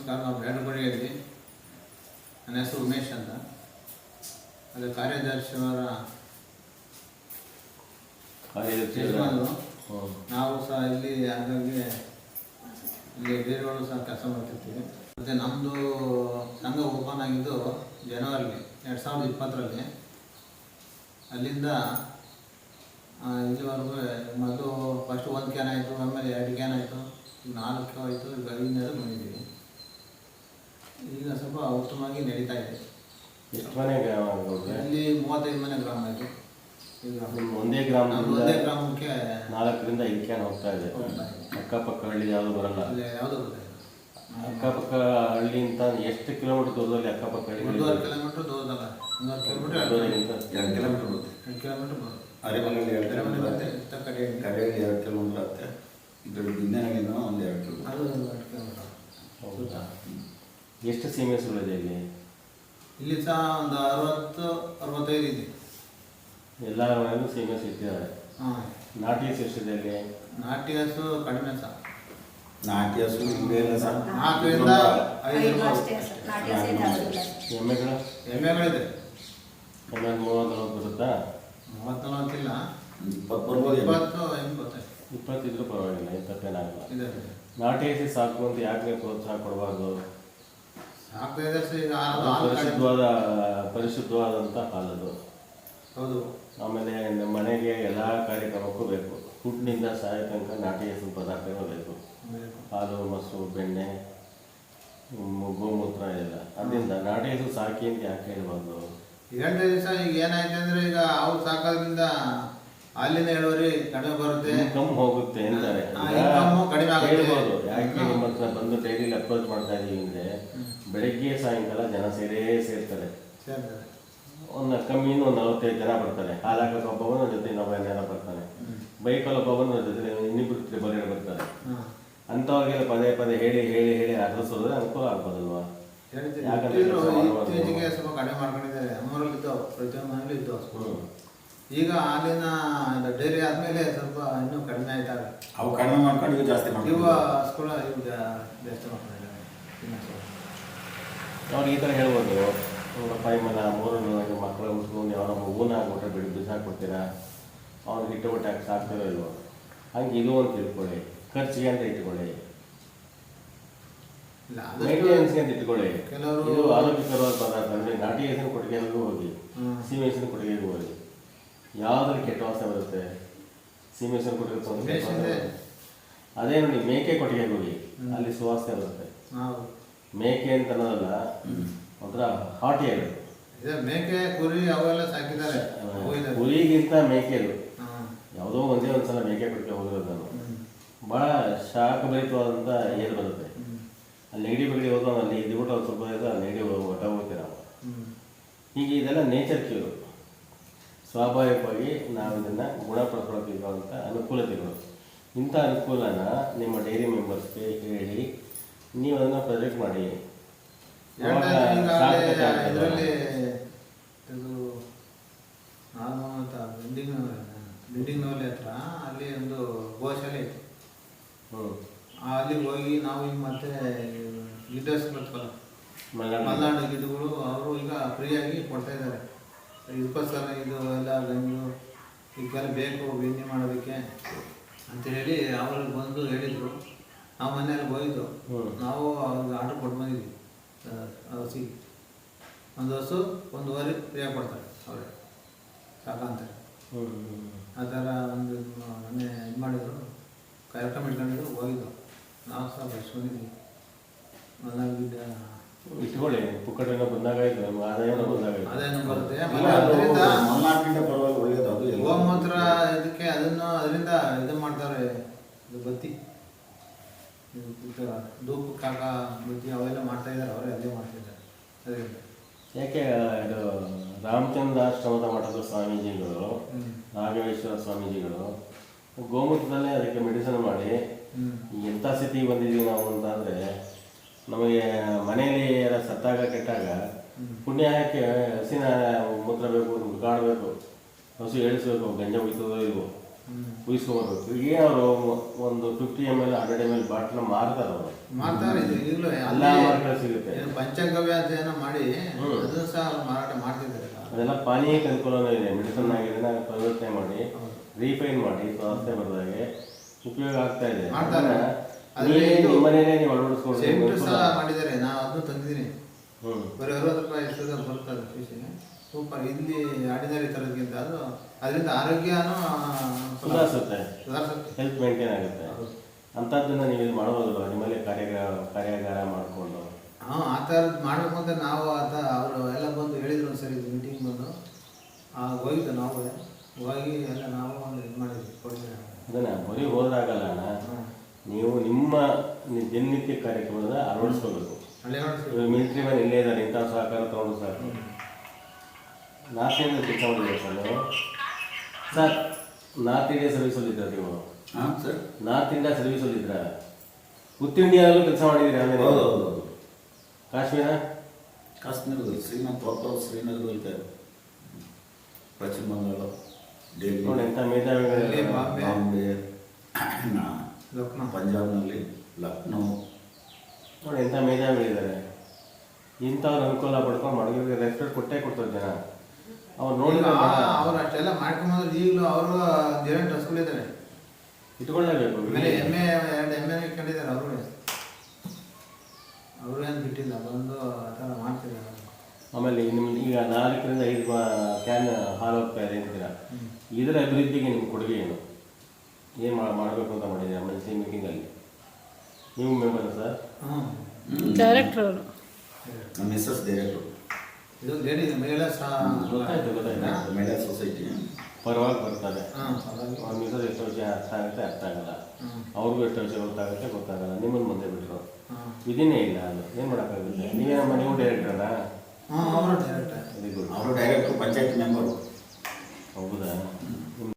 ನಮಸ್ಕಾರ ನಾವು ಬೇಡಬಡಿಯಲ್ಲಿ ನನ್ನ ಹೆಸರು ಉಮೇಶ್ ಅಂತ. ಅದು ಕಾರ್ಯದರ್ಶಿಯವರ ಕಾರ್ಯದರ್ಶಿ ಯಜಮಾನರು. ನಾವು ಸಹ ಇಲ್ಲಿ ಹಾಗಾಗಿ ಇಲ್ಲಿ ಬೇರೆಯವರು ಸಹ ಕೆಲಸ ಮಾಡ್ತಿರ್ತೀವಿ. ಮತ್ತು ನಮ್ಮದು ಸಂಘ ಓಪನ್ ಆಗಿದ್ದು ಜನವರಿ ಎರಡು ಸಾವಿರದ ಇಪ್ಪತ್ತರಲ್ಲಿ. ಅಲ್ಲಿಂದ ಇಲ್ಲಿವರೆಗೂ ಮೊದಲು ಫಸ್ಟ್ ಒಂದು ಕ್ಯಾನ್ ಆಯಿತು ಆಮೇಲೆ ಎರಡು ಕ್ಯಾನ್ ಆಯಿತು ನಾಲ್ಕು ಆಯಿತು ಈಗ ಐದನೇದು ಬಂದಿದ್ದೀವಿ ಈಗ ಸ್ವಲ್ಪ ಉತ್ತಮವಾಗಿ ನಡೀತಾ ಇದೆ. ಎಷ್ಟು ಮನೆ ಗ್ರಾಮ ಗೌಡ್ರೆ? ಇಲ್ಲಿ ಮೂವತ್ತೈದು ಮನೆ ಗ್ರಾಮ ಆಯಿತು ಈಗ ನಿಮ್ಮ ಒಂದೇ ಗ್ರಾಮ ಗ್ರಾಮದಿಂದ ಒಂದೇ ಗ್ರಾಮಕ್ಕೆ ನಾಲ್ಕರಿಂದ ಐದು ಕ್ಯಾನ್ ಹೋಗ್ತಾ ಇದೆ. ಹೋಗ್ತಾ ಇದೆ. ಅಕ್ಕಪಕ್ಕ ಹಳ್ಳಿ ಯಾವುದು ಬರಲ್ಲ. ಯಾವುದು ಯಾವುದೂ ಅಕ್ಕಪಕ್ಕ ಹಳ್ಳಿ ಅಂತ ಎಷ್ಟು ಕಿಲೋಮೀಟರ್ ದೂರದಲ್ಲಿ ಅಕ್ಕಪಕ್ಕ ಒಂದೂವರೆ ಹಳ್ಳಿಗಳು ಕಿಲೋಮೀಟ್ರ್ ದೂರದಲ್ಲ. ಒಂದೂವರೆ ಕಿಲೋಮೀಟ್ರ್ ಎರಡು ದೂರದಿಂದ ಎರಡು ಕಿಲೋಮೀಟರ್ ಬರುತ್ತೆ. ಎರಡು ಕಿಲೋಮೀಟ್ರ್ ಬರುತ್ತೆ. ಅರೆಮನೆಯಲ್ಲಿ ಎರಡು ಬೇರೆ ಮನೆ ಕಿಲೋಮೀಟರ್ ಬರುತ್ತೆ ಆಗುತ್ತೆ. ಇತ್ತ ಕಡೆ ಕರೆಯಲ್ಲಿ ಎರಡು ಕಿಲೋಮೀಟರ್ ಆಗುತ್ತೆ. ಇದು ಬಿಂದನಗಿಂದ ಒಂದು ಎರಡು ಕಿಲೋಮೀಟರ್. ಅದು ಎರಡು ಕಿಲೋಮೀಟ್ರ್. ಹೌದಾ? ಎಷ್ಟು ಸೀಮೆಸುಗಳಿದೆ ಇಲ್ಲಿ ಇಲ್ಲಿ? ಸಹ ಒಂದು ಅರವತ್ತು ಅರವತ್ತೈದು ಇದೆ. ಎಲ್ಲ ಮನೆಯಲ್ಲೂ ಸೀಮೆಸ್ ಇಟ್ಟಿದ್ದಾರೆ ಹಾಂ. ನಾಟಿ ಹಸು ಎಷ್ಟಿದೆ ಇಲ್ಲಿ? ನಾಟಿ ಹಸು ಕಡಿಮೆ ಸಹ ನಾಟಿ ಹಸು ನಾಲ್ಕರಿಂದ ಐದು ಅಷ್ಟೇ ಸರ್. ನಾಟಿ ಹಸಿ ಜಾಸ್ತಿ ಎಮ್ಮೆಗಳು? ಎಮ್ಮೆಗಳಿದೆ. ಎಮ್ಮೆ ಮೂವತ್ತು ನಲವತ್ತು ಬರುತ್ತಾ? ಮೂವತ್ತು ನಲವತ್ತಿಲ್ಲ ಇಪ್ಪತ್ತು ಬರ್ಬೋದು? ಇಪ್ಪತ್ತು ಎಂಬತ್ತೈದು ಇಪ್ಪತ್ತಿದ್ರು ಪರವಾಗಿಲ್ಲ ಇಪ್ಪತ್ತೇನಾಗಿಲ್ಲ ಇದೆ ನಾಟಿ ಹಸಿ ಸಾಕು ಅಂತ ಯಾಕೆ ಪ್ರೋತ್ಸಾಹ ಕೊಡಬಾರ್ದು? ಪರಿಶುದ್ಧವಾದ ಪರಿಶುದ್ಧವಾದಂಥ ಹಾಲದು. ಹೌದು. ಆಮೇಲೆ ನಮ್ಮ ಮನೆಗೆ ಎಲ್ಲ ಕಾರ್ಯಕ್ರಮಕ್ಕೂ ಬೇಕು. ಹುಟ್ಟಿನಿಂದ ಸಾಯ ತನಕ ನಾಟಿ ಹಸಿರು ಪದಾರ್ಥಗಳು ಬೇಕು. ಹಾಲು ಮೊಸರು ಬೆಣ್ಣೆ ಗೋಮೂತ್ರ ಎಲ್ಲ. ಅದರಿಂದ ನಾಟಿ ಹಸು ಸಾಕಿ ಅಂತ ಯಾಕೆ ಹೇಳ್ಬಾರ್ದು? ಎರಡು ದಿವಸ ಈಗ ಏನಾಯ್ತು ಅಂದ್ರೆ ಈಗ ಅವ್ರು ಸಾಕೋದ್ರಿಂದ ಹಾಲಿನ ಇಳುವರಿ ಕಡಿಮೆ ಬರುತ್ತೆ. ಕಮ್ಮಿ ಹೋಗುತ್ತೆ ಅಂತಾರೆ. ಕಡಿಮೆ. ಹೇಳ್ಬೋದು. ಯಾಕೆ. ನಿಮ್ಮ ಹತ್ರ ಬಂದು ಡೈಲಿ ಅಪ್ರೋಚ್ ಮಾಡ್ತಾ ಇದೀವಿ ಅಂದ್ರೆ ಬೆಳಗ್ಗೆ ಸಾಯಂಕಾಲ ಜನ ಸೇರೇ ಸೇರ್ತಾರೆ. ಒಂದ್ ಕಮ್ಮಿ ಒಂದು ನಲವತ್ತೈದು ಜನ ಬರ್ತಾರೆ. ಹಾಲು ಹಾಕೋಕೆ ಒಬ್ಬ ಜೊತೆ ಇನ್ನೊಬ್ಬ ಜನ ಬರ್ತಾನೆ. ಬೈಕಲ್ಲಿ ಒಬ್ಬವನ ಜೊತೆ ಇನ್ನಿಬ್ರು ತ್ರಿಬಲ್ ಬರ್ತಾರೆ. ಅಂತವಾಗೆಲ್ಲ ಅಂಥವ್ರಿಗೆಲ್ಲ ಪದೇ ಪದೇ ಹೇಳಿ ಹೇಳಿ ಹೇಳಿ ಅರ್ಧಿಸೋದ್ರೆ ಅನುಕೂಲ ಆಗ್ಬೋದಲ್ವಾ. ಇತ್ತೀಚೆಗೆ ಸ್ವಲ್ಪ ಕಡಿಮೆ ಮಾಡ್ಕೊಂಡಿದ್ದಾರೆ. ನಮ್ಮೂರಲ್ಲಿ ಇತ್ತು ಪ್ರತಿಯೊಂದು ಮನೇಲಿ ಇತ್ತು. ಈಗ ಹಾಲಿನ ಡೈರಿ ಆದ್ಮೇಲೆ ಸ್ವಲ್ಪ ಇನ್ನೂ ಕಡಿಮೆ ಆಯ್ತಾವೆ ಅವು ಕಡಿಮೆ ಮಾಡ್ಕೊಂಡು ಇವು ಜಾಸ್ತಿ ಮಾಡಿ ಇವು ಸ್ಕೂಲ ಇವು ಜಾಸ್ತಿ ಮಾಡ್ಕೊಂಡಿದ್ದಾರೆ. ಅವ್ರು ಈ ಥರ ಹೇಳ್ಬೋದು ರೂಪಾಯಿ ಮನ ಮೂರು ನಿಮ್ಮ ಮಕ್ಕಳ ಉಟ್ಕೊಂಡು ಅವರ ಹೂನ ಆಗ್ಬಿಟ್ರೆ ಬಿಡು ಬಿಸಾಕ್ಬಿಡ್ತೀರಾ ಅವ್ನಿಗೆ ಹಿಟ್ಟು ಬಿಟ್ಟು ಹಾಕಿ ಸಾಕ್ತಿರೋ ಇಲ್ವೋ? ಹಂಗೆ ಇದು ಅಂತ ಇಟ್ಕೊಳ್ಳಿ ಖರ್ಚಿಗೆ ಅಂತ ಇಟ್ಕೊಳ್ಳಿ. ಅಂತ ಇಟ್ಕೊಳ್ಳಿ. ಕೆಲವರು- ಇದು ಆರೋಗ್ಯಕರವಾದ ಪದಾರ್ಥ ಅಂದರೆ ನಾಟಿ ಹೆಸರು ಕೊಟ್ಟಿಗೆಗೂ ಹೋಗಿ ಸಿಹಿ ಸೀಮೆ ಹಸಿನ ಕೊಟ್ಟಿಗೆಗೂ ಹೋಗಿ. ಯಾವುದ್ರಲ್ಲಿ ಕೆಟ್ಟ ವಾಸನೆ ಬರುತ್ತೆ? ಸೀಮೇಶ್ವರ ಕೊಟ್ಟಿರೋ. ಅದೇ ನೋಡಿ ಮೇಕೆ ಕೊಟ್ಟಿಗೆ ನೋಡಿ ಅಲ್ಲಿ ಸುವಾಸನೆ ಬರುತ್ತೆ. ಮೇಕೆ ಅಂತ ಅನ್ನೋದಲ್ಲ ಒಂಥರ ಹಾಟಿ ಆಗಿದೆ ಇದೆ ಮೇಕೆ ಕುರಿ ಅವೆಲ್ಲ ಸಾಕಿದ್ದಾರೆ. ಕುರಿಗಿಂತ ಮೇಕೆದು. ಯಾವುದೋ ಒಂದೇ ಒಂದ್ಸಲ ಮೇಕೆ ಕೊಟ್ಟಿಗೆ ಹೋಗಿರೋದು ನಾನು. ಬಹಳ ಭಾಳ ಶಾಖಭರಿತವಾದಂಥ ಏರು ಬರುತ್ತೆ. ಅಲ್ಲಿ ನೆಗಡಿ ಬಗಡಿ ಹೋದ್ರೆ ಅಲ್ಲಿ ಇದ್ಬಿಟ್ಟು ಒಂದು ಸ್ವಲ್ಪ ನೆಗಡಿ ಹೊಟ್ಟ ಹೋಗ್ತೀರ? ಹೀಗೆ ಇದೆಲ್ಲ ನೇಚರ್ ಕ್ಯೂರು ಸ್ವಾಭಾವಿಕವಾಗಿ ನಾವು ಇದನ್ನು ಗುಣಪಡಿಸ್ಕೊಳ್ಳೋಕ್ಕಿರುವಂಥ ಅನುಕೂಲತೆಗಳು. ಇಂಥ ಅನುಕೂಲನ ನಿಮ್ಮ ಡೈರಿ ಮೆಂಬರ್ಸ್ಗೆ ಹೇಳಿ ನೀವು ಅದನ್ನು ಪ್ರೊಜೆಕ್ಟ್ ಮಾಡಿ. ಇದು ನಾನು ಅಂತ ಬಿಲ್ಡಿಂಗ್ ಬಿಲ್ಡಿಂಗ್ ನೋಲಿ ಹತ್ರ ಅಲ್ಲಿ ಒಂದು ಗೋಶಾಲೆ ಇತ್ತು. ಅಲ್ಲಿಗೆ ಹೋಗಿ ನಾವು ಈಗ ಮತ್ತೆ ಲೀಡರ್ಸ್ ಬರ್ತಲ್ಲ ಮಲೆನಾಡು ಗಿಡಗಳು ಅವರು ಈಗ ಫ್ರೀಯಾಗಿ ಕೊಡ್ತಾ ಇದ್ದಾರೆ. ಇದಕ್ಕೋಸ್ಕರ ಇದು ಎಲ್ಲ ಬೆಂಗಳೂರು ಇದಕ್ಕೆಲ್ಲ ಬೇಕು ಬೆಣ್ಣೆ ಮಾಡೋದಕ್ಕೆ ಅಂತ ಹೇಳಿ ಅವರು ಬಂದು ಹೇಳಿದರು. ನಾವು ಮನೆಯಲ್ಲಿ ಹೋಗಿದ್ದು ನಾವು ಅವ್ರಿಗೆ ಆರ್ಡ್ರ್ ಕೊಟ್ಟು ಬಂದಿದ್ವಿ. ಹಸಿಗೆ ಒಂದು ಹಸು ಒಂದು ವರಿ ಫ್ರೀಯಾಗಿ ಕೊಡ್ತಾರೆ ಅವರೇ. ಸಾಕಂತಾರೆ ಹ್ಞೂ ಆ ಥರ ಒಂದು ಮೊನ್ನೆ ಇದು ಮಾಡಿದ್ರು. ಕಾರ್ಯಕ್ರಮ ಇಟ್ಕೊಂಡಿದ್ರು ಹೋಗಿದ್ದು. ನಾವು ಸಹ ಬಂದಿದ್ವಿ. ಗಿಡ ಇಟ್ಕೊಳ್ಳಿ ಪುಕ್ಕಟೇನೋ ಬಂದಾಗಾಯ್ತು ನಮ್ಗೆ ಆದಾಯನ ಬಂದಾಗಾಯ್ತು ಅದೇನು ಬರುತ್ತೆ ಆಮೇಲೆ ಅದು ಅದರಿಂದ ಮಲೆನಾಡಿನಿಂದ ಪರವಾಗಿ ಒಳ್ಳೇದು ಅದು ಎಲ್ಲ. ಗೋಮೂತ್ರ ಇದಕ್ಕೆ ಅದನ್ನು ಅದರಿಂದ ಇದು ಮಾಡ್ತಾರೆ ಇದು ಬತ್ತಿ ಇದು ಇದು ಧೂಪ ಕಾಕ ಬುದ್ಧಿ ಅವೆಲ್ಲ ಮಾಡ್ತಾ ಇದ್ದಾರೆ ಅವರೇ ಅಲ್ಲೇ ಮಾಡ್ತಿದ್ದಾರೆ ಅದರಿಂದ ಯಾಕೆ ಇದು ರಾಮಚಂದ್ರ ಆಶ್ರಮದ ಮಠದ ಸ್ವಾಮೀಜಿಗಳು ಹ್ಮ್. ನಾಗೇಶ್ವರ ಸ್ವಾಮೀಜಿಗಳು ಗೋಮೂತ್ರದಲ್ಲೇ ಅದಕ್ಕೆ ಮೆಡಿಸಿನ್ ಮಾಡಿ ಹ್ಮ್. ಎಂಥ ಸ್ಥಿತಿಗೆ ಬಂದಿದ್ದೀವಿ ನಾವು ಅಂತಂದರೆ ನಮಗೆ ಮನೆಯಲ್ಲಿ ಸತ್ತಾಗ ಕೆಟ್ಟಾಗ ಪುಣ್ಯ ಹಾಕಿ ಹಸಿನ ಮೂತ್ರ ಬೇಕು ಕಾಡಬೇಕು ಹಸು ಎಳಿಸ್ಬೇಕು ಗಂಜ ಉಯ್ತದೋ ಇಲ್ವೋ ಉಯಿಸ್ಕೊಬರ್ಬೇಕು. ಈಗ ಅವರು ಒಂದು fifty M L hundred M L bottle ಮಾರ್ತಾರೆ ಅವರು. ಮಾರ್ತಾರೆ ಈಗಲೂ ಎಲ್ಲ ಮಾರ್ಕೆಟ್ ಸಿಗುತ್ತೆ. ಪಂಚಗವ್ಯ ಏನೋ ಮಾಡಿ ಅದು ಸಹ ಮಾರಾಟ ಮಾಡ್ತಿದ್ದಾರೆ. ಅದೆಲ್ಲ ಪಾನೀಯಕ್ಕೆ ಅನುಕೂಲನೂ ಇದೆ. ಮೆಡಿಸನ್ ಆಗಿ ಪರಿವರ್ತನೆ ಮಾಡಿ ರೀಫೈನ್ ಮಾಡಿ ಸ್ವಾಸ್ಥ್ಯ ಬರೆದಾಗೆ ಉಪಯೋಗ ಆಗ್ತಾ ಇದೆ. ಅಳವಡಿಸ್ಕೊಂಡು ಸಹ ಮಾಡಿದ್ದಾರೆ ನಾನು ಅದನ್ನು ತಂದಿದ್ದೀನಿ. ಬರೀ ಅರವತ್ತು ರೂಪಾಯಿ ಎಷ್ಟೊತ್ತಲ್ಲಿ ಬರ್ತದೆ ಫೀಸಿಗೆ ಸೂಪರ್. ಇಲ್ಲಿ ಆಡಿದರೆ ತರೋದಕ್ಕಿಂತ ಅದು ಅದರಿಂದ ಆರೋಗ್ಯನೂ ಸುಧಾರಿಸುತ್ತೆ. ಸುಧಾರಿಸುತ್ತೆ. ಹೆಲ್ತ್ ಮೇಂಟೈನ್ ಆಗುತ್ತೆ. ಅಂಥದ್ದನ್ನು ನೀವು ಇದು ಮಾಡಬಹುದು ನಿಮ್ಮಲ್ಲಿ ಕಾರ್ಯಾಗಾರ ಕಾರ್ಯಾಗಾರ ಮಾಡಿಕೊಂಡು. ಹಾಂ ಆ ಥರದ್ದು ಮಾಡಬೇಕು ಅಂತ ನಾವು ಅದ ಅವರು ಎಲ್ಲ ಬಂದು ಹೇಳಿದ್ರು ಒಂದ್ಸರಿ ಮೀಟಿಂಗ್ ಬಂದು. ಹೋಗಿದ್ದು ನಾವು. ಹೋಗಿ ಎಲ್ಲ ನಾವು ಒಂದು ಇದು ಮಾಡಿದ್ವಿ ಕೊಡಿದ್ವಿ. ಅದನ್ನ ಬರೀ ಹೋದ್ರಾಗಲ್ಲ ಅಣ್ಣ. ನೀವು ನಿಮ್ಮ ದಿನನಿತ್ಯ ಕಾರ್ಯಕ್ರಮದ ಅಳವಡಿಸ್ಕೋಬೇಕು. ಮಿಲಿಟ್ರಿ ಮ್ಯಾನ್ ಇಲ್ಲೇ ಇದ್ದಾರೆ ಇಂಥ ಸಹಕಾರ ತಗೊಂಡು ಸರ್ ನಾರ್ತ್ ಇಂಡಿಯಾ ಕೆಲಸ ಮಾಡಿದ್ದೀರಾ ಸರ್ ನೀವು? ಸರ್ ನಾರ್ತ್ ಇಂಡಿಯಾ ಸರ್ವಿಸ್ ಇದ್ದಾರೆ ನೀವು? ಹಾಂ ಸರ್. ನಾರ್ತ್ ಇಂಡಿಯಾ ಸರ್ವಿಸ್ ಇದ್ರ ಉತ್ ಇಂಡಿಯಾದಲ್ಲೂ ಕೆಲಸ ಮಾಡಿದ್ದೀರಾ ಆಮೇಲೆ? ಹೌದು ಹೌದು ಹೌದು. ಕಾಶ್ಮೀರ? ಕಾಶ್ಮೀರದಲ್ಲಿ ಶ್ರೀನಗರ ಪ್ರಾಪರ್ ಶ್ರೀನಗರದಲ್ಲಿ ಇದ್ದಾರೆ. ಪಶ್ಚಿಮ ಬಂಗಾಳ ಡೆಲ್ಲಿ ನೋಡಿ ಎಂಥ ಮೇಧಾವಿಗಳಲ್ಲಿ ಬಾಂಬೆ ಬಾಂಬೆ ನಾ- ಲಕ್ನೋ ಪಂಜಾಬ್ನಲ್ಲಿ ಲಕ್ನೋ. ನೋಡಿ ಎಂಥ ಮೇಧಾವಿಗಳಿದ್ದಾರೆ. ಇಂಥವ್ರು ಅನುಕೂಲ ಪಡ್ಕೊಂಡು ಮಡಗಿಗೆ ರೆಸ್ಪೆಕ್ಟ್ ಕೊಟ್ಟೇ ಕೊಡ್ತಾರೆ ಜನ. ಅವ್ರು ನೋಡಿ ಅವ್ರು ಅಷ್ಟೆಲ್ಲ ಮಾಡ್ಕೊಂಬಂದ್ರೆ ಈಗಲೂ ಅವರು ದಿರಂಟ್ ಹಸ್ಗಳಿದ್ದಾರೆ ಇಟ್ಕೊಳ್ಳೇಬೇಕು ಆಮೇಲೆ ಎಮ್ಮೆ ಎರಡು ಎಮ್ಮೆ ಇಟ್ಕೊಂಡಿದ್ದಾರೆ ಅವರು ಅವರು ಏನು ಬಿಟ್ಟಿಲ್ಲ ಬಂದು ಆ ಥರ ಮಾಡ್ತಿದ್ದಾರೆ ಆಮೇಲೆ ನಿಮ್ಮ ಈಗ ನಾಲ್ಕರಿಂದ ಐದು ಕ್ಯಾನ್ ಹಾಲು ಹೋಗ್ತಾ ಇದೆ ಅಂತೀರಾ ಇದರ ಅಭಿವೃದ್ಧಿಗೆ ನಿಮ್ಮ ಕೊಡುಗೆ ಏನು? ಏನು ಮಾಡಬೇಕು ಅಂತ ಮಾಡಿದ್ದೀರಾ? ಮೀಟಿಂಗಲ್ಲಿ ನೀವು ಮೆಂಬರ್ ಸರ್? ಹ್ಞೂ ಡೈರೆಕ್ಟರ್ ಅವರು. ನಮ್ಮ ಮಿಸ್ಸಸ್ ಡೈರೆಕ್ಟರ್ ಇದು ಲೇಡಿ ಮಹಿಳಾ ಸಹ ಗೊತ್ತಾಯ್ತು ಗೊತ್ತಾಯ್ತು. ಮಹಿಳಾ ಸೊಸೈಟಿ ಪರವಾಗಿ ಬರ್ತಾರೆ ಹಾಂ ಹಾಗಾಗಿ ಅವ್ರ ಮಿಸಸ್ ಎಷ್ಟು ವಿಷಯ ಅರ್ಥ ಆಗುತ್ತೆ ಅರ್ಥ ಆಗಲ್ಲ. ಅವ್ರಿಗೂ ಎಷ್ಟು ವಿಷಯ ಗೊತ್ತಾಗುತ್ತೆ ಗೊತ್ತಾಗಲ್ಲ. ನಿಮ್ಮನ್ನು ಮುಂದೆ ಬಿಟ್ಟರು ಇದೇನೇ ವಿಧಿನೇ ಇಲ್ಲ ಅದು. ಏನು ಮಾಡೋಕ್ಕಾಗುತ್ತೆ? ನೀವೇ ನಮ್ಮ ನೀವು ಡೈರೆಕ್ಟರಾ ಅವರು ಡೈರೆಕ್ಟರ್ ವೆರಿ ಅವರು ಡೈರೆಕ್ಟರ್ ಪಂಚಾಯತ್ ಮೆಂಬರು ಹೌದಾ?